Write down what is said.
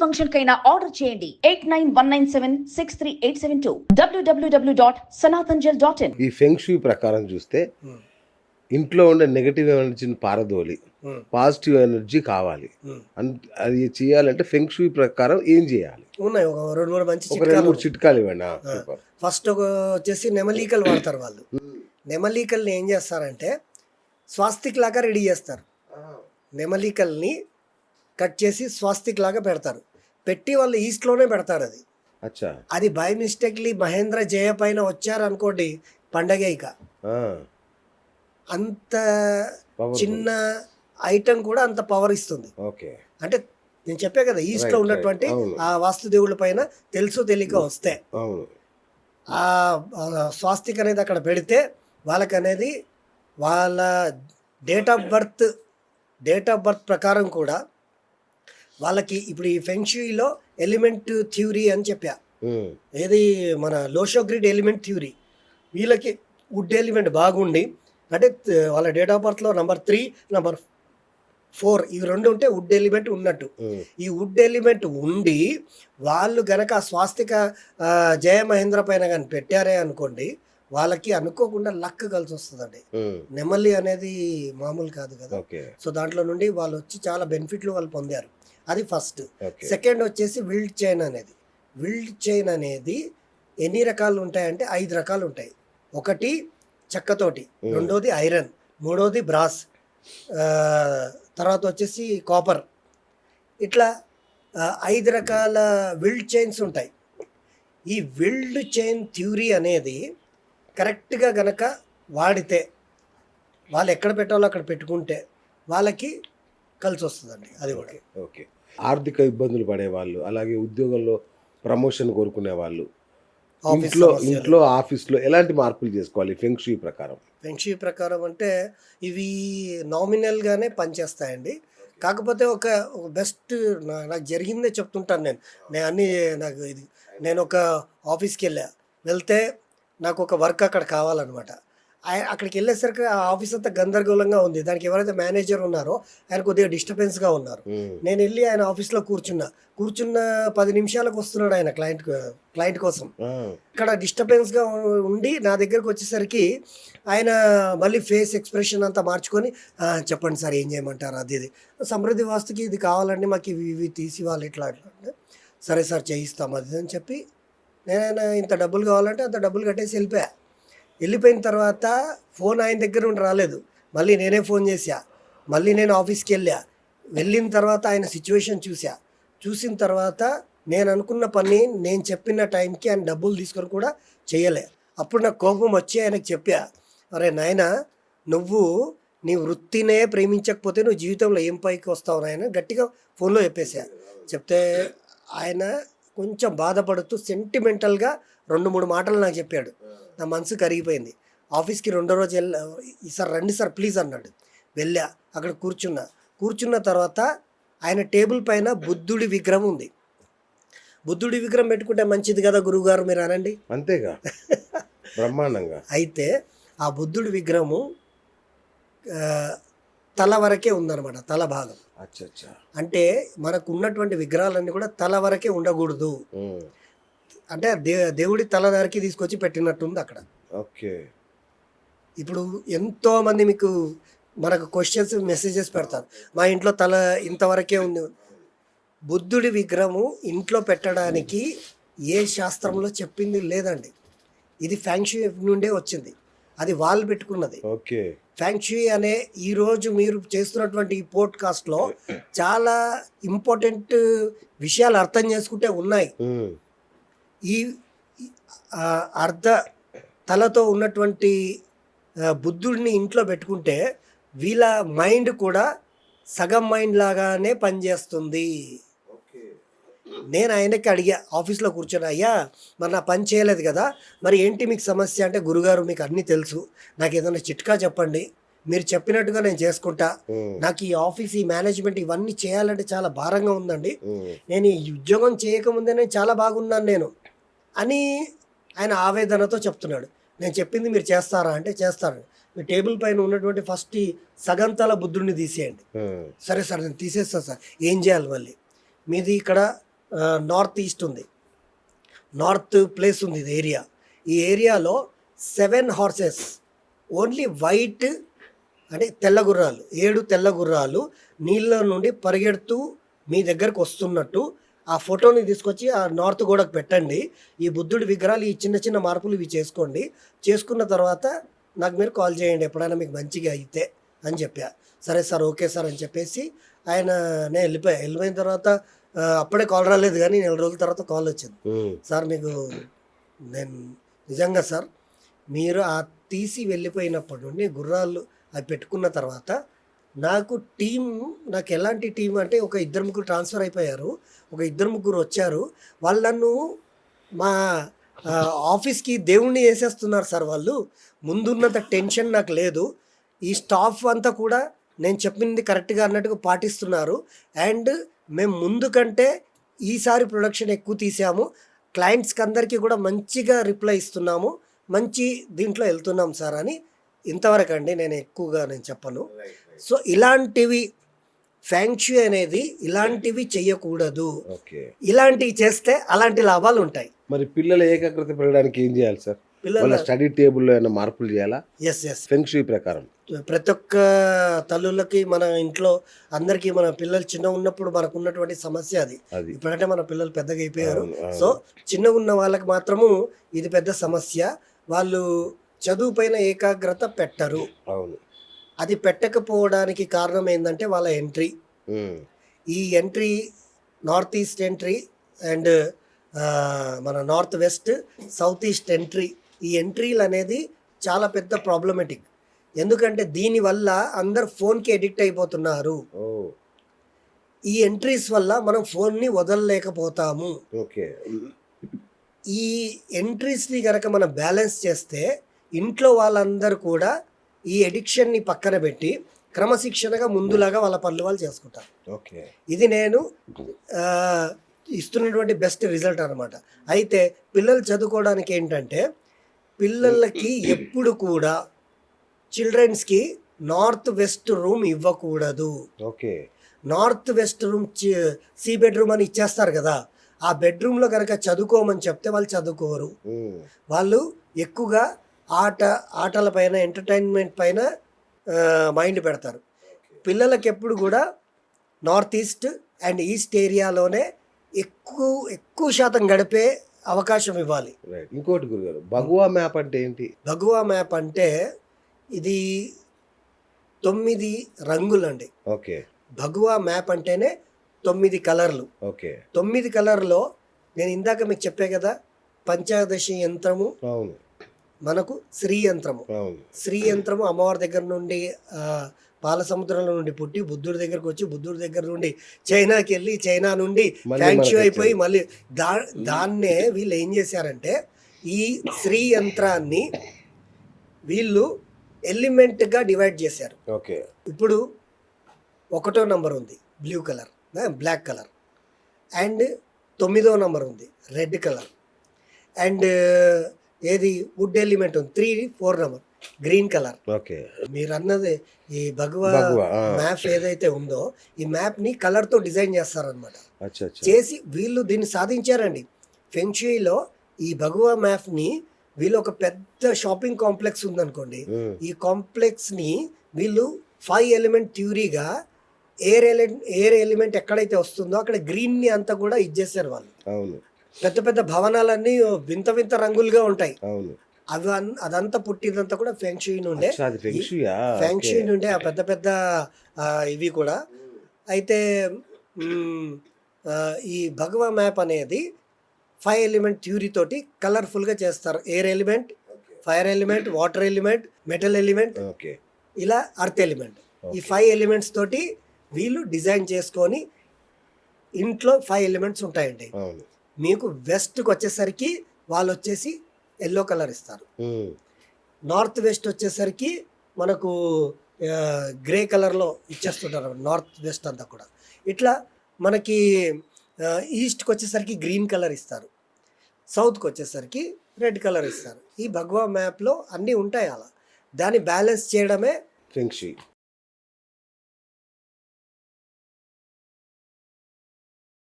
Function కైనా order చేయండి. Eight nine one nine seven six three eight seven two. W W W dot Sanatanjal dot in. ఈ feng shui ప్రకారం చూస్తే ఇంట్లో ఉండే నెగటివ్ ఎనర్జీని పారదోలి ఉమ్, పాజిటివ్ ఎనర్జీ కావాలి. అన్- అది చేయాలంటే ఫెంగ్ షూ ప్రకారం ఏం చేయాలి? ఉన్నాయి. ఒక రెండు మూడు మంచి ఒక రెండు చిట్కాలు మూడు చిట్కాలు. ఇవ్వండి. ఫస్ట్ ఒక వచ్చేసి నెమలీకలు వాడతారు వాళ్ళు. నెమలీకల్ని ఏం చేస్తారంటే స్వాస్తిక్ లాగా రెడీ చేస్తారు. నెమలీకల్ని కట్ చేసి స్వాస్తిక్ లాగా పెడతారు. పెట్టి వాళ్ళు ఈస్ట్లోనే పెడతారు అది. అది బై మిస్టేక్లీ మహేంద్ర జయ పైన వచ్చారనుకోండి పండగ ఇక. అంత. చిన్న ఐటమ్ కూడా అంత పవర్ ఇస్తుంది. అంటే నేను చెప్పా కదా ఈస్ట్లో ఉన్నటువంటి. ఆ వాస్తుదేవుల పైన తెలుసు తెలియక వస్తే. అవును. ఆ ఆ స్వాస్తిక్ అనేది అక్కడ పెడితే వాళ్ళకి అనేది వాళ్ళ date of birth date of birth ప్రకారం కూడా వాళ్ళకి ఇప్పుడు ఈ ఫెంక్షుయిలో ఎలిమెంట్ థ్యూరీ అని చెప్పా. ఏది మన Lo Shu grid element theory. వీళ్ళకి వుడ్ ఎలిమెంట్ బాగుండి అంటే వాళ్ళ డేట్ ఆఫ్ బర్త్లో నంబర్ త్రీ నంబర్ ఫోర్ ఇవి రెండు ఉంటే వుడ్ ఎలిమెంట్ ఉన్నట్టు. ఈ వుడ్ ఎలిమెంట్ ఉండి వాళ్ళు గనక ఆ, జయ మహేంద్ర పైన కానీ పెట్టారే అనుకోండి వాళ్ళకి అనుకోకుండా లక్ కలిసి వస్తుందండి. నెమలి అనేది మామూలు కాదు కదా. సో దాంట్లో నుండి వాళ్ళు వచ్చి చాలా బెనిఫిట్లు వాళ్ళు పొందారు. అది ఫస్ట్. సెకండ్ వచ్చేసి విల్డ్ చైన్ అనేది. విల్డ్ చైన్ అనేది ఎన్ని రకాలు ఉంటాయంటే ఐదు రకాలు ఉంటాయి. ఒకటి చెక్కతోటి. రెండోది ఐరన్ మూడోది బ్రాస్ తర్వాత వచ్చేసి కాపర్. ఇట్లా ఐదు రకాల విల్డ్ చైన్స్ ఉంటాయి. ఈ విల్డ్ చైన్ థ్యూరీ అనేది కరెక్ట్గా గనక వాడితే వాళ్ళు ఎక్కడ పెట్టాలో అక్కడ పెట్టుకుంటే వాళ్ళకి కలిసి వస్తుందండి అది ఒకటి ఓకే. ఆర్థిక ఇబ్బందులు పడేవాళ్ళు అలాగే ఉద్యోగంలో ప్రమోషన్ కోరుకునే వాళ్ళు ఇంట్లో. ఇంట్లో ఆఫీస్లో ఎలాంటి మార్పులు చేసుకోవాలి ఫెంగ్ షూ ప్రకారం? పెన్షీ ప్రకారం అంటే ఇవి నామినల్గానే పనిచేస్తాయండి. కాకపోతే ఒక ఒక బెస్ట్ నాకు జరిగిందే చెప్తుంటాను నేను. నేను అన్ని నాకు ఇది నేను ఒక ఆఫీస్కి వెళ్ళా. వెళ్తే నాకు ఒక వర్క్ అక్కడ కావాలన్నమాట. ఆయ- అక్కడికి వెళ్ళేసరికి ఆ ఆఫీస్ అంతా గందరగోళంగా ఉంది. దానికి ఎవరైతే మేనేజర్ ఉన్నారో ఆయన కొద్దిగా డిస్టర్బెన్స్గా ఉన్నారు. నేను వెళ్ళి ఆయన ఆఫీస్లో కూర్చున్నా. కూర్చున్న పది నిమిషాలకు వస్తున్నాడు ఆయన క్లయింట్ క్లయింట్ కోసం. ఇక్కడ డిస్టర్బెన్స్గా ఉండి నా దగ్గరకు వచ్చేసరికి ఆయన మళ్ళీ ఫేస్ ఎక్స్ప్రెషన్ అంతా మార్చుకొని "ఆ, చెప్పండి సార్ ఏం చేయమంటారు? అది ఇది. సమృద్ధి వాస్తుకి ఇది కావాలండి మాకు ఇవి ఇవి తీసి వాళ్ళు ఇట్లా ఇట్లా అంటే సరే సార్ చేయిస్తాం అది ఇది" అని చెప్పి నేను ఇంత డబ్బులు కావాలంటే అంత డబ్బులు కట్టేసి వెళ్ళిపోయా. వెళ్ళిపోయిన తర్వాత ఫోన్ ఆయన దగ్గర నుండి రాలేదు. మళ్ళీ నేనే ఫోన్ చేశా. మళ్ళీ నేను ఆఫీస్కి వెళ్ళా. వెళ్ళిన తర్వాత ఆయన సిచ్యువేషన్ చూసా చూసిన తర్వాత నేను అనుకున్న పని నేను చెప్పిన టైంకి ఆయన డబ్బులు తీసుకొని కూడా చేయలే. అప్పుడు నాకు కోపం వచ్చి ఆయనకు చెప్పా అరే నాయన నువ్వు నీ వృత్తినే ప్రేమించకపోతే నువ్వు జీవితంలో ఏం పైకి వస్తావు నాయన? గట్టిగా ఫోన్లో చెప్పేసా చెప్తే ఆయన కొంచెం బాధపడుతూ సెంటిమెంటల్గా రెండు మూడు మాటలు నాకు చెప్పాడు. నా మనసు కరిగిపోయింది. ఆఫీస్కి రెండో రోజు వెళ్ళ సార్ రండి సార్ ప్లీజ్ అన్నాడు. వెళ్ళా అక్కడ కూర్చున్నా. కూర్చున్న తర్వాత ఆయన టేబుల్ పైన బుద్ధుడి విగ్రహం ఉంది. బుద్ధుడి విగ్రహం పెట్టుకుంటే మంచిది కదా గురువుగారు మీరు అనండి. అంతేగా. బ్రహ్మాండంగా. అయితే ఆ బుద్ధుడి విగ్రహము తల వరకే ఉందన్నమాట తల భాగం. అచ్చా అచ్చా అంటే మనకు ఉన్నటువంటి విగ్రహాలన్నీ కూడా తల వరకే ఉండకూడదు. అంటే దే దేవుడి తల వరకే తీసుకొచ్చి పెట్టినట్టుంది అక్కడ. ఓకే. ఇప్పుడు ఎంతో మంది మీకు మనకు క్వశ్చన్స్ మెసేజెస్ పెడతారు. మా ఇంట్లో తల ఇంతవరకే ఉంది. బుద్ధుడి విగ్రహము ఇంట్లో పెట్టడానికి ఏ శాస్త్రంలో చెప్పింది లేదండి. ఇది ఫ్యాంక్షీ నుండే వచ్చింది. అది వాళ్ళు పెట్టుకున్నది. ఓకే. ఫ్యాంక్షీ అనే ఈరోజు మీరు చేస్తున్నటువంటి ఈ పోడ్కాస్ట్లో చాలా ఇంపార్టెంట్ విషయాలు అర్థం చేసుకుంటే ఉన్నాయి. ఈ అర్ధ తలతో ఉన్నటువంటి బుద్ధుడిని ఇంట్లో పెట్టుకుంటే వీళ్ళ మైండ్ కూడా సగం మైండ్ లాగానే పనిచేస్తుంది. నేను ఆయనకి అడిగా ఆఫీస్లో కూర్చొని అయ్యా మరి నా పని చేయలేదు కదా మరి ఏంటి మీకు సమస్య? అంటే గురుగారు మీకు అన్నీ తెలుసు. నాకు ఏదైనా చిట్కా చెప్పండి. మీరు చెప్పినట్టుగా నేను చేసుకుంటా. నాకు ఈ ఆఫీస్ ఈ మేనేజ్మెంట్ ఇవన్నీ చేయాలంటే చాలా భారంగా ఉందండి. నేను ఈ ఉద్యోగం చేయకముందే చాలా బాగున్నాను నేను. అని ఆయన ఆవేదనతో చెప్తున్నాడు. నేను చెప్పింది మీరు చేస్తారా అంటే చేస్తాను మీ టేబుల్ పైన ఉన్నటువంటి ఫస్ట్ సగంతల బుద్ధుడిని తీసేయండి. సరే సార్ నేను తీసేస్తాను సార్. ఏం చేయాలి మళ్ళీ? మీది ఇక్కడ నార్త్ ఈస్ట్ ఉంది. నార్త్ ప్లేస్ ఉంది ఇది ఏరియా ఈ ఏరియాలో సెవెన్ హార్సెస్ ఓన్లీ వైట్ అంటే తెల్ల గుర్రాలు ఏడు తెల్ల గుర్రాలు నీళ్ళ నుండి పరిగెడుతూ మీ దగ్గరకు వస్తున్నట్టు ఆ ఫోటోని తీసుకొచ్చి ఆ నార్త్ గోడకు పెట్టండి. ఈ బుద్ధుడి విగ్రహాలు ఈ చిన్న చిన్న మార్పులు ఇవి చేసుకోండి. చేసుకున్న తర్వాత నాకు మీరు కాల్ చేయండి ఎప్పుడైనా మీకు మంచిగా అయితే అని చెప్పా. సరే సార్ ఓకే సార్ అని చెప్పేసి ఆయన నేను వెళ్ళిపోయా. వెళ్ళిపోయిన తర్వాత అప్పుడే కాల్ రాలేదు కానీ నెల రోజుల తర్వాత కాల్ వచ్చింది. సార్ మీకు నేను నిజంగా సార్ మీరు ఆ తీసి వెళ్ళిపోయినప్పటి నుండి గుర్రాలు అవి పెట్టుకున్న తర్వాత నాకు టీం నాకు ఎలాంటి టీం అంటే ఒక ఇద్దరు ముగ్గురు ట్రాన్స్ఫర్ అయిపోయారు. ఒక ఇద్దరు ముగ్గురు వచ్చారు. వాళ్ళు నన్ను మా ఆఫీస్కి దేవుణ్ణి వేసేస్తున్నారు సార్ వాళ్ళు. ముందున్నంత టెన్షన్ నాకు లేదు. ఈ స్టాఫ్ అంతా కూడా నేను చెప్పింది కరెక్ట్గా అన్నట్టుగా పాటిస్తున్నారు. అండ్ మేము ముందు కంటే ఈసారి ప్రొడక్షన్ ఎక్కువ తీసాము. క్లయింట్స్కి అందరికీ కూడా మంచిగా రిప్లై ఇస్తున్నాము. మంచి దీంట్లో వెళ్తున్నాం సార్ అని ఇంతవరకు అండి నేను ఎక్కువగా నేను చెప్పను. సో ఇలాంటివి ఫ్యాంక్షు అనేది ఇలాంటివి చెయ్యకూడదు. ఓకే. ఇలాంటివి చేస్తే అలాంటి లాభాలు ఉంటాయి. మరి పిల్లల ఏకాగ్రత పెరగడానికి ఏం చేయాలి సార్? వాళ్ళ స్టడీ టేబుల్లో ఏమైనా మార్పులు చేయాలా? ఎస్ ఎస్ ఫెంక్షీ ప్రకారం. ప్రతి ఒక్క తల్లులకి మన ఇంట్లో అందరికీ మన పిల్లలు చిన్న ఉన్నప్పుడు మనకు ఉన్నటువంటి సమస్య అది. ఇప్పుడంటే మన పిల్లలు పెద్దగా అయిపోయారు. సో చిన్నగా ఉన్న వాళ్ళకి మాత్రము ఇది పెద్ద సమస్య. వాళ్ళు చదువు పైన ఏకాగ్రత పెట్టరు. అవును. అది పెట్టకపోవడానికి కారణం ఏంటంటే వాళ్ళ ఎంట్రీ. ఈ entry north east entry and మన north west south east entry. ఈ ఎంట్రీలు అనేది చాలా పెద్ద ప్రాబ్లమెటిక్ ఎందుకంటే దీనివల్ల అందరు ఫోన్కి ఎడిక్ట్ అయిపోతున్నారు. ఈ ఎంట్రీస్ వల్ల మనం ఫోన్ని వదలలేకపోతాము. ఓకే. ఈ ఎంట్రీస్ని కనుక మనం బ్యాలెన్స్ చేస్తే ఇంట్లో వాళ్ళందరూ కూడా ఈ ఎడిక్షన్ని పక్కన పెట్టి క్రమశిక్షణగా ముందులాగా వాళ్ళ పనులు వాళ్ళు చేసుకుంటారు. ఓకే. ఇది నేను ఇస్తున్నటువంటి బెస్ట్ రిజల్ట్ అనమాట అయితే పిల్లలు చదువుకోవడానికి ఏంటంటే పిల్లలకి ఎప్పుడు కూడా చిల్డ్రన్స్కి నార్త్ వెస్ట్ రూమ్ ఇవ్వకూడదు. ఓకే. నార్త్ వెస్ట్ రూమ్ సి బెడ్రూమ్ అని ఇచ్చేస్తారు కదా ఆ బెడ్రూమ్లో కనుక చదువుకోమని చెప్తే వాళ్ళు చదువుకోరు. వాళ్ళు ఎక్కువగా ఆట ఆటల పైన ఎంటర్టైన్మెంట్ పైన మైండ్ పెడతారు. పిల్లలకి ఎప్పుడు కూడా నార్త్ ఈస్ట్ అండ్ ఈస్ట్ ఏరియాలోనే ఎక్కువ ఎక్కువ శాతం గడిపే అవకాశం ఇవ్వాలి. ఇంకోటి గురుగారు భగవా మ్యాప్ అంటే ఏంటి? భగవా మ్యాప్ అంటే ఇది తొమ్మిది రంగులండి. ఓకే. భగవా మ్యాప్ అంటేనే తొమ్మిది కలర్లు. ఓకే. తొమ్మిది కలర్లో నేను ఇందాక మీకు చెప్పే కదా పంచాదశి యంత్రము అవును. మనకు శ్రీ యంత్రము అవును. శ్రీ యంత్రము అమ్మవారి దగ్గర నుండి పాల సముద్రంలో నుండి పుట్టి బుద్ధుడి దగ్గరకు వచ్చి బుద్ధుడి దగ్గర నుండి చైనాకి వెళ్ళి చైనా నుండి మళ్ళీ ఫ్యాంక్షు మనకి అయిపోయి. మళ్ళీ దా దాన్నే వీళ్ళు ఏం చేశారంటే ఈ శ్రీ యంత్రాన్ని వీళ్ళు ఎలిమెంట్గా డివైడ్ చేశారు. ఓకే. ఇప్పుడు ఒకటో నంబర్ ఉంది blue colour black colour. And తొమ్మిదో నంబర్ ఉంది రెడ్ కలర్. అండ్ ఏది వుడ్ ఎలిమెంట్ ఉంది. Three four number. Green colour. Okay. మీరు అన్నది ఈ భగవా. మ్యాప్ ఏదైతే ఉందో ఈ మ్యాప్ని కలర్తో డిజైన్ చేస్తారనమాట అచ్చా అచ్చా. చేసి వీళ్ళు దీన్ని సాధించారండి. ఫెంక్షుయిలో ఈ భగవా మ్యాప్ని వీళ్ళు ఒక పెద్ద షాపింగ్ కాంప్లెక్స్ ఉందనుకోండి. ఈ కాంప్లెక్స్ని వీళ్ళు ఫైవ్ ఎలిమెంట్ థ్యూరీగా ఎయిర్ ఎలిమెంట్ ఎయిర్ ఎలిమెంట్ ఎక్కడైతే వస్తుందో అక్కడ గ్రీన్ని అంతా కూడా ఇచ్చేసారు వాళ్ళు. పెద్ద పెద్ద భవనాలన్నీ వింత వింత రంగులుగా ఉంటాయి. అవును. అవి అదంతా పుట్టిందంతా కూడా ఫెంక్షుయి నుండే. ఫెంక్షుయా నుండే ఆ పెద్ద పెద్ద ఇవి కూడా. అయితే ఈ భగవా మ్యాప్ అనేది ఫైవ్ ఎలిమెంట్ థ్యూరీ తోటి కలర్ఫుల్గా చేస్తారు. Air element fire element water element metal element ఇలా అర్త్ ఎలిమెంట్. ఈ. ఫైవ్ ఎలిమెంట్స్ తోటి వీళ్ళు డిజైన్ చేసుకొని ఇంట్లో ఫైవ్ ఎలిమెంట్స్ ఉంటాయండి. మీకు వెస్ట్కి వచ్చేసరికి వాళ్ళు వచ్చేసి ఎల్లో కలర్ ఇస్తారు. నార్త్ వెస్ట్ వచ్చేసరికి మనకు గ్రే కలర్లో ఇచ్చేస్తుంటారు. నార్త్ వెస్ట్ అంతా కూడా. ఇట్లా మనకి ఈస్ట్కి వచ్చేసరికి గ్రీన్ కలర్ ఇస్తారు. సౌత్కి వచ్చేసరికి రెడ్ కలర్ ఇస్తారు. ఈ భగవా మ్యాప్లో అన్నీ ఉంటాయి అలా. దాన్ని బ్యాలెన్స్ చేయడమే ఫెంక్షీ